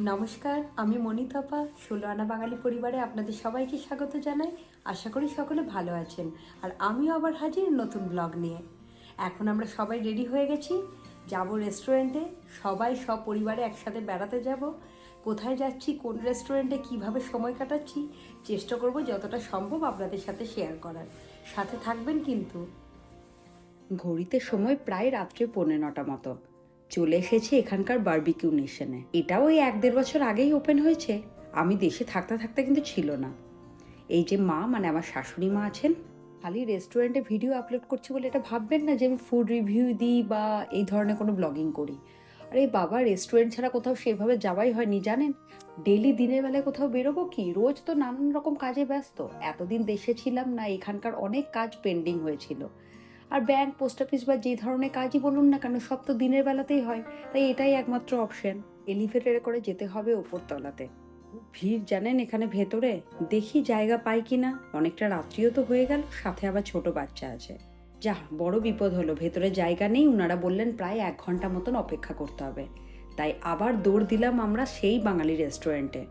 নমস্কার, আমি মনিতাপা ষোলো আনা বাঙালি পরিবারে আপনাদের সবাইকে স্বাগত জানাই। আশা করি সকলে ভালো আছেন। আর আমিও আবার হাজির নতুন ব্লগ নিয়ে। এখন আমরা সবাই রেডি হয়ে গেছি। যাব রেস্টুরেন্টে। সবাই সব পরিবারে একসাথে বেড়াতে যাব। কোথায় যাচ্ছি, কোন রেস্টুরেন্টে কীভাবে সময় কাটাচ্ছি, চেষ্টা করব যতটা সম্ভব আপনাদের সাথে শেয়ার করার। সাথে থাকবেন কিন্তু। ঘড়িতে সময় প্রায় রাত্রে পৌনে নটা মতো। চলে এসেছি এখানকার বার্বিকিউ নেশনে এটাও ওই এক দেড় বছর আগেই ওপেন হয়েছে। আমি দেশে থাকতে থাকতে কিন্তু ছিল না। এই যে মা মানে আমার শাশুড়ি মা আছেন, খালি রেস্টুরেন্টে ভিডিও আপলোড করছি বলে এটা ভাববেন না যে আমি ফুড রিভিউ দিই বা এই ধরনের কোনো ব্লগিং করি। আরে বাবা রেস্টুরেন্ট ছাড়া কোথাও সেভাবে যাওয়াই হয়নি, জানেন? ডেলি দিনের বেলায় কোথাও বেরোবো কি? রোজ তো নানান রকম কাজে ব্যস্ত। এতদিন দেশে ছিলাম না, এখানকার অনেক কাজ পেন্ডিং হয়েছিল। আর ব্যাংক পোস্ট অফিস বা যে ধরনের কাজই বলুন না কেন, সব তো দিনের বেলাতেই হয়। তাই এটাই একমাত্র অপশন এলিভেটরে করে যেতে হবে ওপর তলাতে ভিড় জানেন এখানে ভেতরে? দেখি জায়গা পাই কিনা। অনেকটা রাত্রিও তো হয়ে গেল, সাথে আবার ছোট বাচ্চা আছে। যা, বড় বিপদ হলো, ভেতরে জায়গা নেই। ওনারা বললেন প্রায় এক ঘণ্টা মতন অপেক্ষা করতে হবে। তাই আবার দৌড় দিলাম আমরা সেই বাঙালি রেস্টুরেন্টে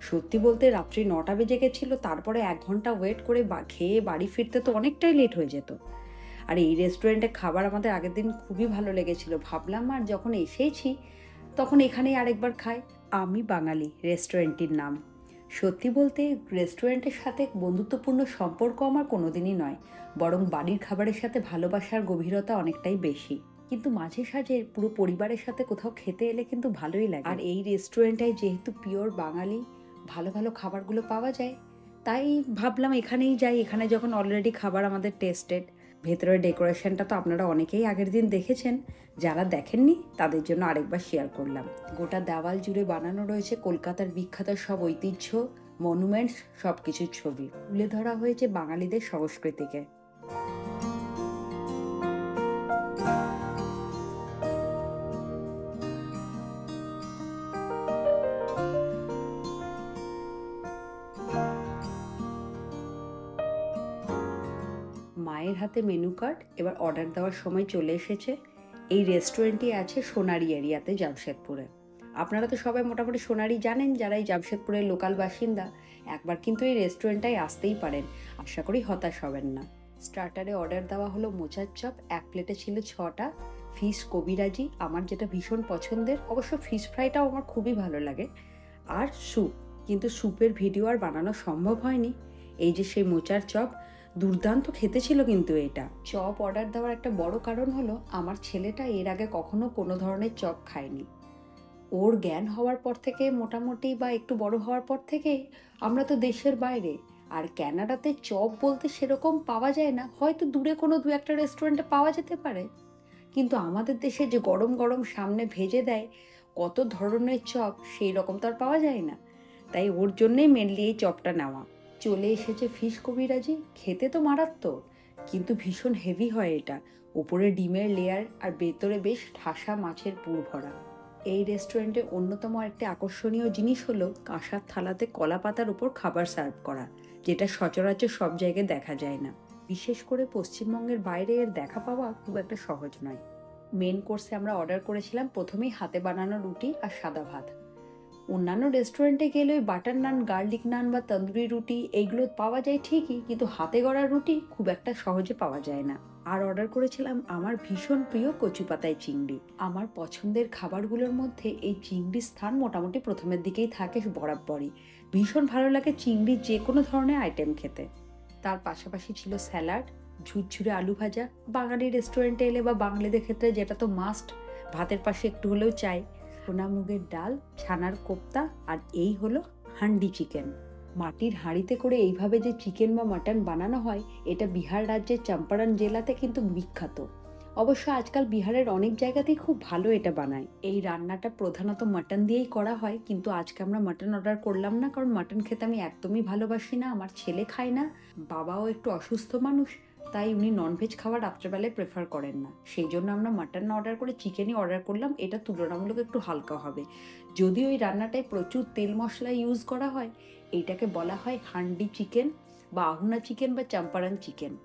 সত্যি বলতে রাত্রি নটা বেজে গেছিল, তারপরে এক ঘণ্টা ওয়েট করে খেয়ে বাড়ি ফিরতে তো অনেকটাই লেট হয়ে যেত। আর এই রেস্টুরেন্টে খাবার আমাদের আগের দিন খুবই ভালো লেগেছিল। ভাবলাম আর যখন এসেছি, তখন এখানেই আরেকবার খাই। আমি বাঙালি রেস্টুরেন্টটির নাম। সত্যি বলতে রেস্টুরেন্টের সাথে বন্ধুত্বপূর্ণ সম্পর্ক আমার কোনোদিনই নয়, বরং বাড়ির খাবারের সাথে ভালোবাসার গভীরতা অনেকটাই বেশি। কিন্তু মাঝে সাঝে পুরো পরিবারের সাথে কোথাও খেতে এলে কিন্তু ভালোই লাগে। আর এই রেস্টুরেন্টটায় যেহেতু পিওর বাঙালি, ভালো ভালো খাবারগুলো পাওয়া যায়, তাই ভাবলাম এখানেই যাই। এখানে যখন অলরেডি খাবার আমাদের টেস্টেড ভেতরের ডেকোরেশনটা তো আপনারা অনেকেই আগের দিন দেখেছেন। যারা দেখেননি, তাদের জন্য আরেকবার শেয়ার করলাম। গোটা দেওয়াল জুড়ে বানানো রয়েছে কলকাতার বিখ্যাত সব ঐতিহ্য মনুমেন্টস সব কিছুর ছবি। তুলে ধরা হয়েছে বাঙালিদের সংস্কৃতিকে। মায়ের হাতে মেনু কার্ড এবার অর্ডার দেওয়ার সময় চলে এসেছে। এই রেস্টুরেন্টটি আছে সোনারি এরিয়াতে জামশেদপুরে। আপনারা তো সবাই মোটামুটি সোনারি জানেন যারা এই জামশেদপুরের লোকাল বাসিন্দা, একবার কিন্তু এই রেস্টুরেন্টটায় আসতেই পারেন। আশা করি হতাশ হবেন না। স্টার্টারে অর্ডার দেওয়া হলো মোচার চপ, এক প্লেটে ছিল ছটা ফিশ কবিরাজি, আমার যেটা ভীষণ পছন্দের, অবশ্য ফিশ ফ্রাইটাও আমার খুবই ভালো লাগে। আর স্যুপ কিন্তু স্যুপের ভিডিও আর বানানো সম্ভব হয়নি। এই যে সেই মোচার চপ দুর্দান্ত খেতে ছিল কিন্তু এটা চপ অর্ডার দেওয়ার একটা বড় কারণ হলো, আমার ছেলেটা এর আগে কখনো কোনো ধরনের চপ খায়নি। ওর জ্ঞান হওয়ার পর থেকে, মোটামুটি বা একটু বড় হওয়ার পর থেকে, আমরা তো দেশের বাইরে। আর ক্যানাডাতে চপ বলতে সেরকম পাওয়া যায় না, হয়তো দূরে কোনো দু একটা রেস্টুরেন্টে পাওয়া যেতে পারে। কিন্তু আমাদের দেশে যে গরম গরম সামনে ভেজে দেয়, কত ধরনের চপ, সেই রকম তো আর পাওয়া যায় না। তাই ওর জন্যেই মেনলি এই চপটা নেওয়া। চলে এসেছে ফিশ কবিরাজি, খেতে তো মারাত্মক, কিন্তু ভীষণ হেভি হয় এটা। ওপরে ডিমের লেয়ার আর ভেতরে বেশ ঠাসা মাছের পুর ভরা। এই রেস্টুরেন্টে অন্যতম একটি আকর্ষণীয় জিনিস হলো কাঁসার থালাতে কলা পাতার উপর খাবার সার্ভ করা, যেটা সচরাচর সব জায়গায় দেখা যায় না। বিশেষ করে পশ্চিমবঙ্গের বাইরে এর দেখা পাওয়া খুব একটা সহজ নয়। মেন কোর্সে আমরা অর্ডার করেছিলাম, প্রথমেই হাতে বানানো রুটি আর সাদা ভাত। অন্যান্য রেস্টুরেন্টে গেলে ওই বাটার নান গার্লিক নান বা তন্দুরি রুটি এইগুলো পাওয়া যায় ঠিকই, কিন্তু হাতে গড়া রুটি খুব একটা সহজে পাওয়া যায় না। আর অর্ডার করেছিলাম আমার ভীষণ প্রিয় কচু পাতায় চিংড়ি। আমার পছন্দের খাবারগুলোর মধ্যে এই চিংড়ির স্থান মোটামুটি প্রথমের দিকেই থাকে বরাবরই। ভীষণ ভালো লাগে চিংড়ির যে কোনো ধরনের আইটেম খেতে। তার পাশাপাশি ছিল স্যালাড, ঝুরঝুরে আলু ভাজা। বাঙালি রেস্টুরেন্টে এলে বা বাঙালিদের ক্ষেত্রে যেটা তো মাস্ট ভাতের পাশে একটু হলেও চাই। সোনা মুগের ডাল, ছানার কোপ্তা আর এই হলো হান্ডি চিকেন। মাটির হাঁড়িতে করে এইভাবে যে চিকেন বা মাটন বানানো হয়, এটা বিহার রাজ্যের চম্পারণ জেলাতে কিন্তু বিখ্যাত। অবশ্য আজকাল বিহারের অনেক জায়গাতেই খুব ভালো এটা বানায়। এই রান্নাটা প্রধানত মাটন দিয়েই করা হয়, কিন্তু আজকে আমরা মাটন অর্ডার করলাম না, কারণ মাটন খেতে আমি একদমই ভালোবাসি না, আমার ছেলে খায় না, বাবাও একটু অসুস্থ মানুষ তাই উনি ননভেজ খাবার রাত্রেবেলায় প্রেফার করেন না। সেই জন্য আমরা মাটন অর্ডার করে চিকেনই অর্ডার করলাম, এটা তুলনামূলক একটু হালকা হবে। যদি ওই রান্নাটায় প্রচুর তেল মশলা ইউজ করা হয় এইটাকে বলা হয় হান্ডি চিকেন বা আহুনা চিকেন বা চাম্পারান চিকেন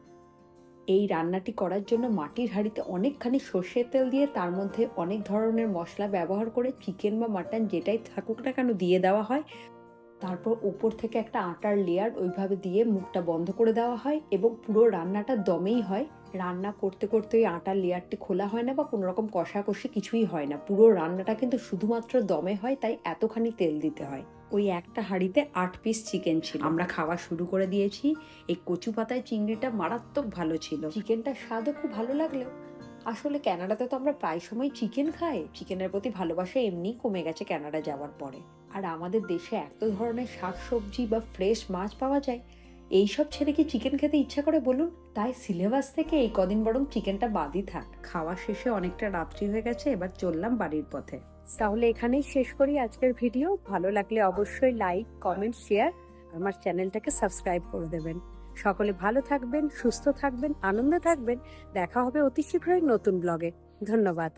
এই রান্নাটি করার জন্য মাটির হাঁড়িতে অনেকখানি সর্ষের তেল দিয়ে তার মধ্যে অনেক ধরনের মশলা ব্যবহার করে চিকেন বা মাটন যেটাই থাকুক না কেন দিয়ে দেওয়া হয় তারপর ওপর থেকে একটা আটার লেয়ার ওইভাবে দিয়ে মুখটা বন্ধ করে দেওয়া হয় এবং পুরো রান্নাটা দমেই হয়। রান্না করতে করতে ওই আটার লেয়ারটি খোলা হয় না বা কোনো রকম কষাকষি কিছুই হয় না। পুরো রান্নাটা কিন্তু শুধুমাত্র দমে হয়, তাই এতখানি তেল দিতে হয়। ওই একটা হাঁড়িতে আট পিস চিকেন ছিল। আমরা খাওয়া শুরু করে দিয়েছি। এই কচু পাতায় চিংড়িটা মারাত্মক ভালো ছিল। চিকেনটার স্বাদও খুব ভালো লাগলেও আসলে ক্যানাডাতে তো আমরা প্রায় সময় চিকেন খাই। চিকেনের প্রতি ভালোবাসা এমনিই কমে গেছে ক্যানাডা যাওয়ার পরে। আর আমাদের দেশে এত ধরনের শাকসবজি বা ফ্রেশ মাছ পাওয়া যায়। এই সব ছেড়ে কি চিকেন খেতে ইচ্ছা করে বলুন? তাই সিলেবাস থেকে এই কদিন বরং চিকেনটা বাদই থাক। খাওয়া শেষে অনেকটা রাত্রি হয়ে গেছে, এবার চললাম বাড়ির পথে। তাহলে এখানেই শেষ করি আজকের ভিডিও ভালো লাগলে অবশ্যই লাইক কমেন্ট শেয়ার আমার চ্যানেলটাকে সাবস্ক্রাইব করে দেবেন। সকলে ভালো থাকবেন, সুস্থ থাকবেন, আনন্দে থাকবেন। দেখা হবে অতি শীঘ্রই নতুন ব্লগে ধন্যবাদ।